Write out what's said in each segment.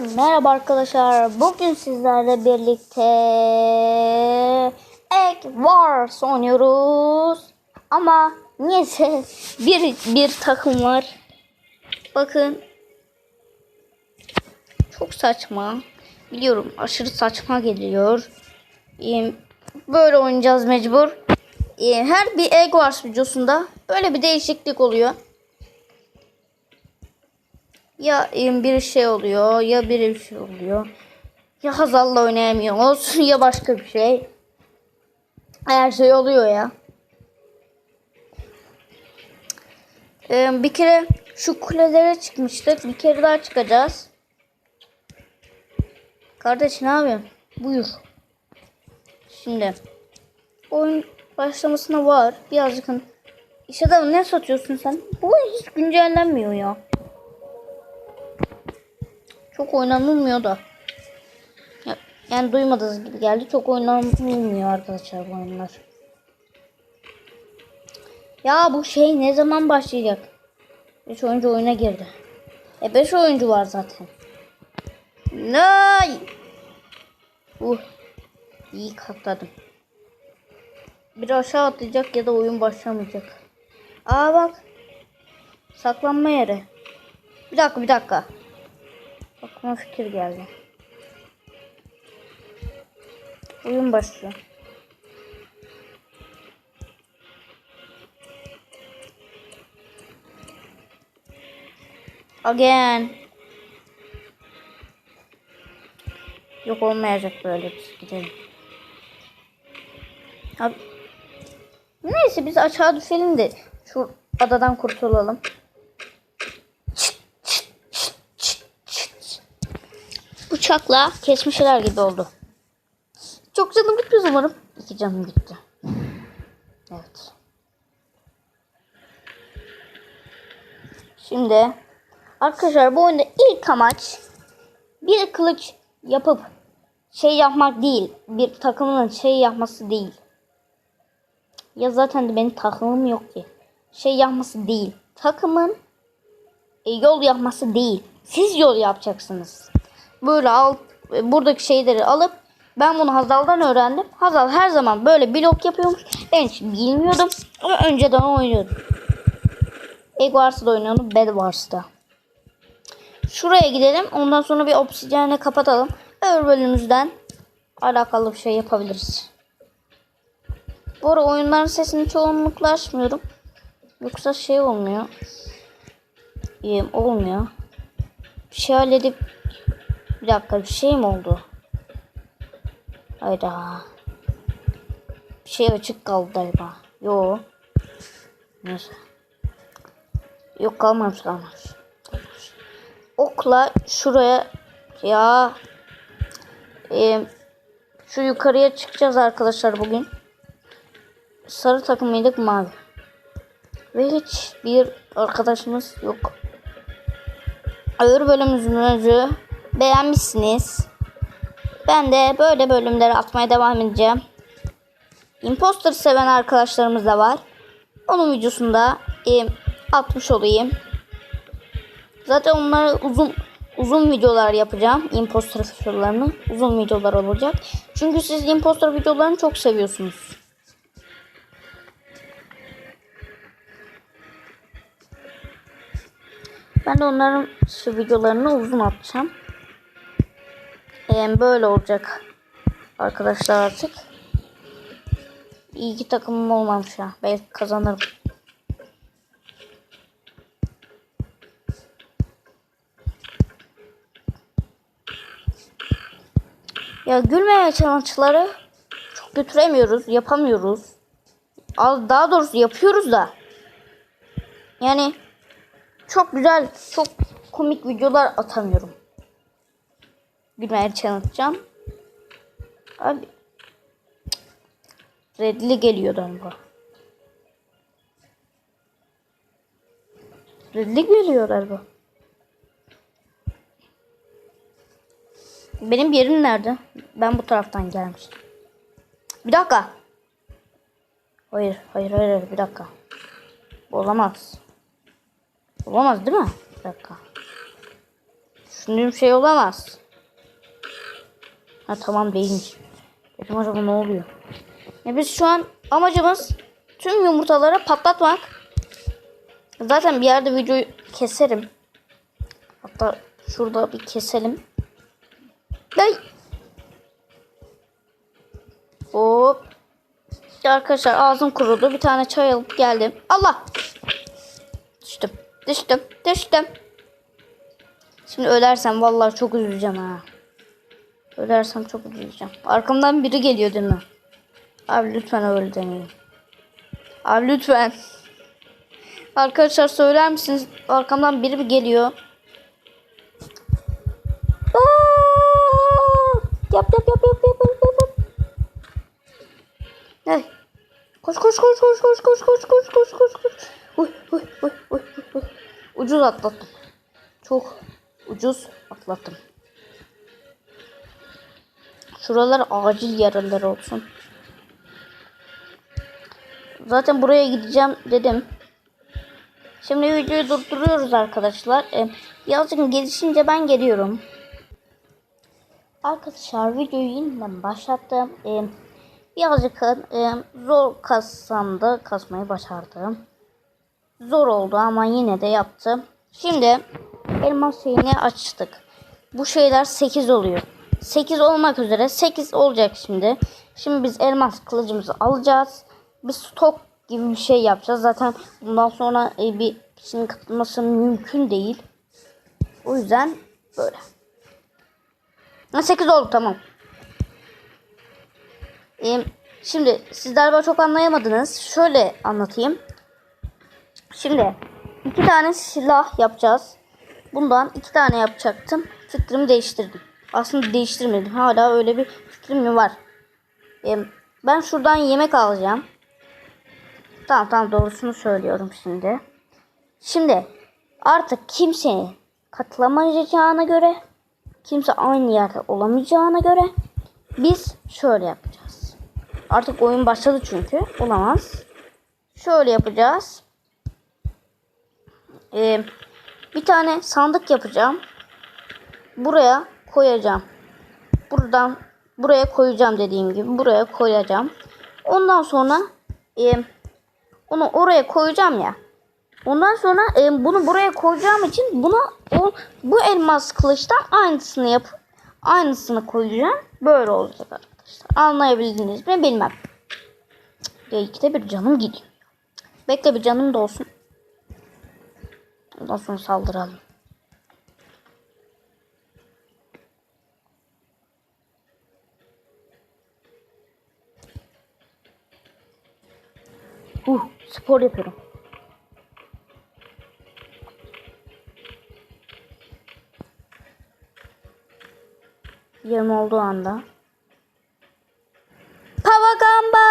Merhaba arkadaşlar. Bugün sizlerle birlikte Egg Wars oynuyoruz. Ama niyeyse bir bir takım var. Bakın. Çok saçma. Biliyorum aşırı saçma geliyor. Böyle oynayacağız mecbur. Her bir Egg Wars videosunda böyle bir değişiklik oluyor. Ya bir şey oluyor ya bir şey oluyor. Ya Hazal'la oynayamıyoruz ya başka bir şey. Her şey oluyor ya. Ee, bir kere şu kulelere çıkmıştık. Bir kere daha çıkacağız. Kardeş ne yapıyorsun? Buyur. Şimdi oyun başlamasına var. Birazcık hani- İş adamı ne satıyorsun sen? Bu hiç güncellenmiyor ya. Çok oynanılmıyor da. Ya- Yani duymadığınız gibi geldi. Çok oynanılmıyor arkadaşlar bu oyunlar. Ya bu şey ne zaman başlayacak? 5 oyuncu oyuna girdi. E 5 oyuncu var zaten. Nay! Uh. İyi katladım. Bir aşağı atlayacak ya da oyun başlamayacak. Aa bak. Saklanma yeri. Bir dakika bir dakika. Aklıma fikir geldi. Oyun başlıyor. Again. Yok olmayacak böyle biz gidelim. Abi. Neyse biz aşağı düşelim de şu adadan kurtulalım. Bıçakla kesmişler gibi oldu. Çok canım gitmez umarım. İki canım gitti. Evet. Şimdi arkadaşlar bu oyunda ilk amaç bir kılıç yapıp şey yapmak değil. Bir takımın şey yapması değil. Ya zaten de benim takımım yok ki. Şey yapması değil. Takımın e, yol yapması değil. Siz yol yapacaksınız. Böyle alt e, buradaki şeyleri alıp ben bunu Hazal'dan öğrendim. Hazal her zaman böyle blok yapıyormuş. Ben hiç bilmiyordum ama önceden oynuyordum. Egg Wars'da oynuyordum. Bed Wars'da. Şuraya gidelim. Ondan sonra bir obsidiyene kapatalım. Öbür bölümümüzden alakalı bir şey yapabiliriz. Bu ara oyunların sesini çoğunlukla açmıyorum. Yoksa şey olmuyor. Ee, olmuyor. Bir şey halledip bir dakika bir şey mi oldu? Hayda. Bir şey açık kaldı galiba. Yo. Neyse. Yok kalmamış kalmamış. Okla şuraya ya e, şu yukarıya çıkacağız arkadaşlar bugün. Sarı takım mıydık mavi. Ve hiç bir arkadaşımız yok. Ağır bölümümüzü beğenmişsiniz. Ben de böyle bölümleri atmaya devam edeceğim. Imposter seven arkadaşlarımız da var. Onun videosunda e, atmış olayım. Zaten onları uzun uzun videolar yapacağım. Imposter videolarını uzun videolar olacak. Çünkü siz imposter videolarını çok seviyorsunuz. Ben de onların şu videolarını uzun atacağım. Ee, böyle olacak arkadaşlar artık. İyi ki takımım olmamış ya. Belki kazanırım. Ya gülmeye challenge'ları çok götüremiyoruz, yapamıyoruz. Az daha doğrusu yapıyoruz da. Yani çok güzel, çok komik videolar atamıyorum. Gülmeye challenge'can. Abi Redli geliyor galiba. Redli geliyor galiba. Benim yerim nerede? Ben bu taraftan gelmiştim. Bir dakika. Hayır, hayır, hayır, hayır. bir dakika. Olamaz. Olamaz değil mi? Bir dakika. Düşündüğüm şey olamaz. Ha tamam değilmiş. Dedim acaba ne oluyor? Ya biz şu an amacımız tüm yumurtaları patlatmak. Zaten bir yerde videoyu keserim. Hatta şurada bir keselim. Ay. Hop. Arkadaşlar ağzım kurudu. Bir tane çay alıp geldim. Allah. Düştüm. Düştüm. Düştüm. Şimdi ölersem vallahi çok üzüleceğim ha. Ölersem çok üzüleceğim. Arkamdan biri geliyor değil mi? Abi lütfen öyle demeyin. Abi lütfen. Arkadaşlar söyler misiniz? Arkamdan biri mi geliyor? Yap yap yap yap yap yap yap. Hey. Koş koş koş koş koş koş koş koş koş koş koş. Uy uy uy uy uy. Ucuz atlattım. Çok ucuz atlattım. Şuralar acil yaralar olsun. Zaten buraya gideceğim dedim. Şimdi videoyu durduruyoruz arkadaşlar. Ee, birazcık gelişince ben geliyorum. Arkadaşlar videoyu yeniden başlattım. Ee, birazcık e, zor kassam da kasmayı başardım. Zor oldu ama yine de yaptım. Şimdi elmas şeyini açtık. Bu şeyler 8 oluyor. 8 olmak üzere 8 olacak şimdi. Şimdi biz elmas kılıcımızı alacağız. Bir stok gibi bir şey yapacağız. Zaten bundan sonra e, bir kişinin katılması mümkün değil. O yüzden böyle. Ha, 8 oldu tamam. Ee, şimdi siz galiba çok anlayamadınız. Şöyle anlatayım. Şimdi iki tane silah yapacağız. Bundan iki tane yapacaktım. Fikrimi değiştirdim. Aslında değiştirmedim. Hala öyle bir fikrim mi var? Ee, ben şuradan yemek alacağım. Tamam tamam doğrusunu söylüyorum şimdi. Şimdi artık kimseye katılamayacağına göre kimse aynı yerde olamayacağına göre biz şöyle yapacağız. Artık oyun başladı çünkü. Olamaz. Şöyle yapacağız. Ee, bir tane sandık yapacağım. Buraya koyacağım. Buradan buraya koyacağım dediğim gibi. Buraya koyacağım. Ondan sonra e, onu oraya koyacağım ya. Ondan sonra e, bunu buraya koyacağım için buna o bu elmas kılıçtan aynısını yapıp aynısını koyacağım. Böyle olacak arkadaşlar. Anlayabildiniz mi bilmem. De bir canım gidiyor. Bekle bir canım da olsun. Ondan sonra saldıralım. Spor yapıyorum. Yarım olduğu anda. Pavagamba!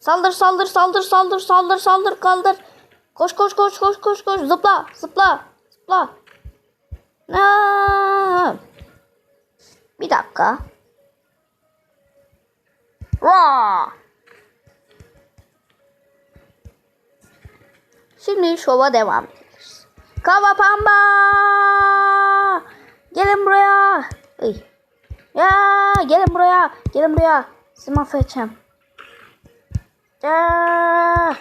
Saldır saldır saldır saldır saldır saldır kaldır. Koş koş koş koş koş koş zıpla zıpla zıpla. Aa! Bir dakika. Vaa! Şimdi şova devam ederiz. Kava pamba! Gelin buraya. Ay. Ya gelin buraya. Gelin buraya. Sizi mahvedeceğim. Ya.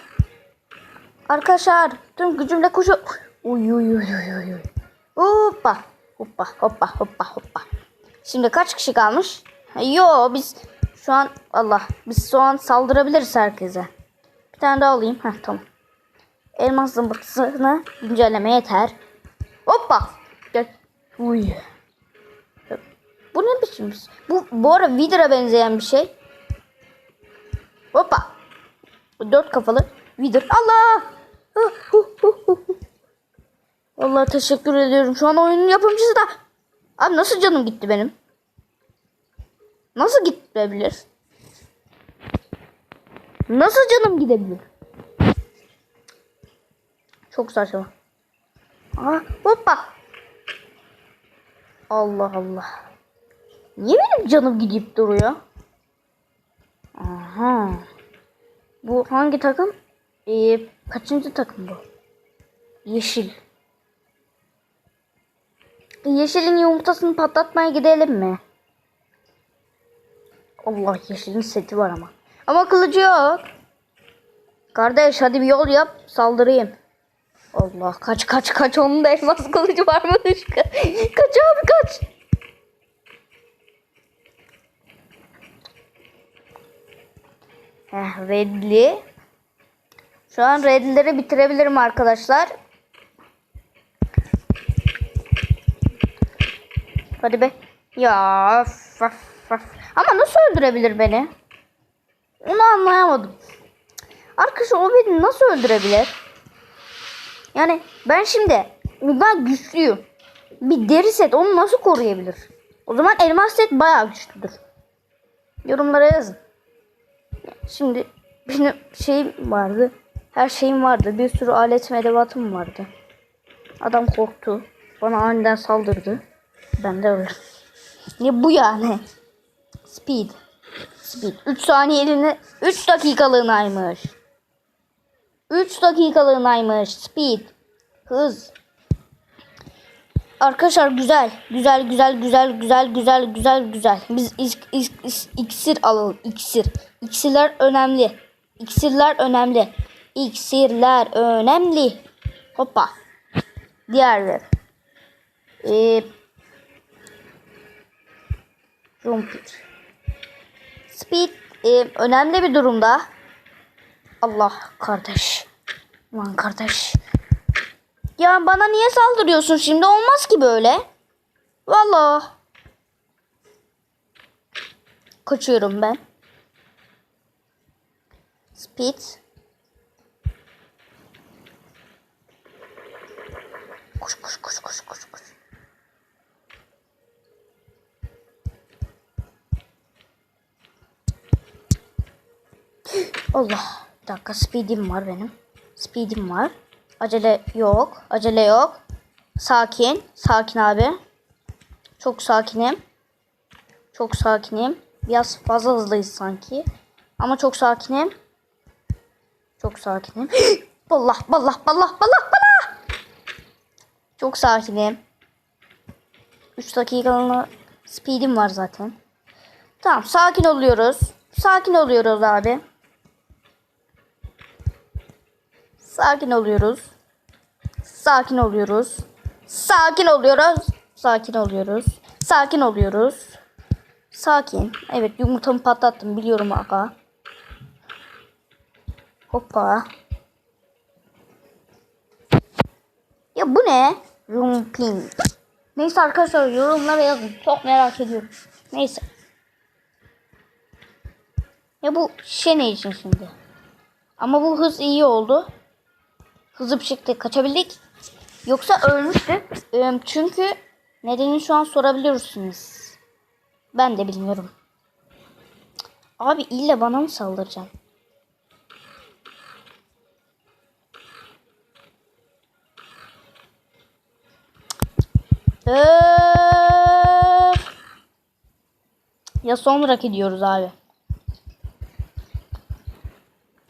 Arkadaşlar tüm gücümle koşu. Uy uy uy uy uy. Hoppa. Hoppa hoppa hoppa hoppa. Şimdi kaç kişi kalmış? Yo biz şu an Allah biz şu an saldırabiliriz herkese. Bir tane daha alayım. Heh tamam. Elmas zımbırtısını güncelleme yeter. Hoppa. Gel. Uy. Bu ne biçim? Bu bu ara Wither'a benzeyen bir şey. Hoppa. Dört kafalı Wither. Allah. Allah teşekkür ediyorum. Şu an oyunun yapımcısı da. Abi nasıl canım gitti benim? Nasıl gidebilir? Nasıl canım gidebilir? Çok saçma. Aa, hoppa. Allah Allah. Niye benim canım gidip duruyor? Aha. Bu hangi takım? Ee, kaçıncı takım bu? Yeşil. Yeşilin yumurtasını patlatmaya gidelim mi? Allah yeşilin seti var ama. Ama kılıcı yok. Kardeş hadi bir yol yap saldırayım. Allah kaç kaç kaç onun da elmas kılıcı varmış. kaç abi kaç. Heh, redli. Şu an redleri bitirebilirim arkadaşlar. Hadi be. Ya öf, öf, öf. Ama nasıl öldürebilir beni? Onu anlayamadım. Arkadaşlar o beni nasıl öldürebilir? Yani ben şimdi ondan güçlüyüm. Bir deri set onu nasıl koruyabilir? O zaman elmas set bayağı güçlüdür. Yorumlara yazın. Şimdi benim şeyim vardı. Her şeyim vardı. Bir sürü alet ve vardı. Adam korktu. Bana aniden saldırdı. Ben de öldüm. Ne bu yani? Speed. Speed. 3 saniyeliğine 3 dakikalığınaymış. 3 dakikalığınaymış. Speed. Hız. Arkadaşlar güzel. Güzel güzel güzel güzel güzel güzel güzel. Biz is- iksir alalım. İksir. İksirler önemli. İksirler önemli. İksirler önemli. Hoppa. Diğerleri. Ee, Rumpir. Speed e, önemli bir durumda. Allah kardeş. Lan kardeş. Ya bana niye saldırıyorsun şimdi? Olmaz ki böyle. Vallahi. Kaçıyorum ben. Speed. Koş koş koş koş koş koş. Allah. Bir dakika speedim var benim. Speedim var. Acele yok. Acele yok. Sakin. Sakin abi. Çok sakinim. Çok sakinim. Biraz fazla hızlıyız sanki. Ama çok sakinim. Çok sakinim. Allah Allah Allah Allah Allah. Çok sakinim. 3 dakikalığına speedim var zaten. Tamam sakin oluyoruz. Sakin oluyoruz abi. Sakin oluyoruz. Sakin oluyoruz. Sakin oluyoruz. Sakin oluyoruz. Sakin oluyoruz. Sakin. Evet yumurtamı patlattım biliyorum aga. Hoppa. Ya bu ne? Rumping. Neyse arkadaşlar yorumlara yazın. Çok merak ediyorum. Neyse. Ya bu şey ne için şimdi? Ama bu hız iyi oldu. Hızlı bir şekilde kaçabildik. Yoksa ölmüştük. Çünkü nedenini şu an sorabilirsiniz. Ben de bilmiyorum. Abi ille bana mı saldıracaksın? Öf. Ya sonra gidiyoruz abi.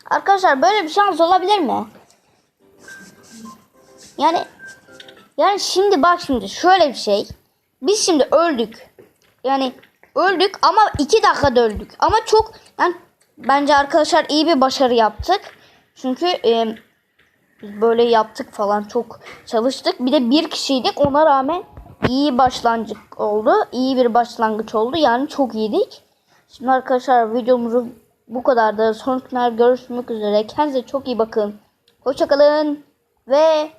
Arkadaşlar böyle bir şans olabilir mi? Yani yani şimdi bak şimdi şöyle bir şey. Biz şimdi öldük. Yani öldük ama iki dakikada öldük. Ama çok yani bence arkadaşlar iyi bir başarı yaptık. Çünkü e, böyle yaptık falan çok çalıştık. Bir de bir kişiydik ona rağmen iyi başlangıç oldu. İyi bir başlangıç oldu. Yani çok iyiydik. Şimdi arkadaşlar videomuzu bu kadar da sonrakiler görüşmek üzere. Kendinize çok iyi bakın. Hoşçakalın ve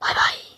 bay bay.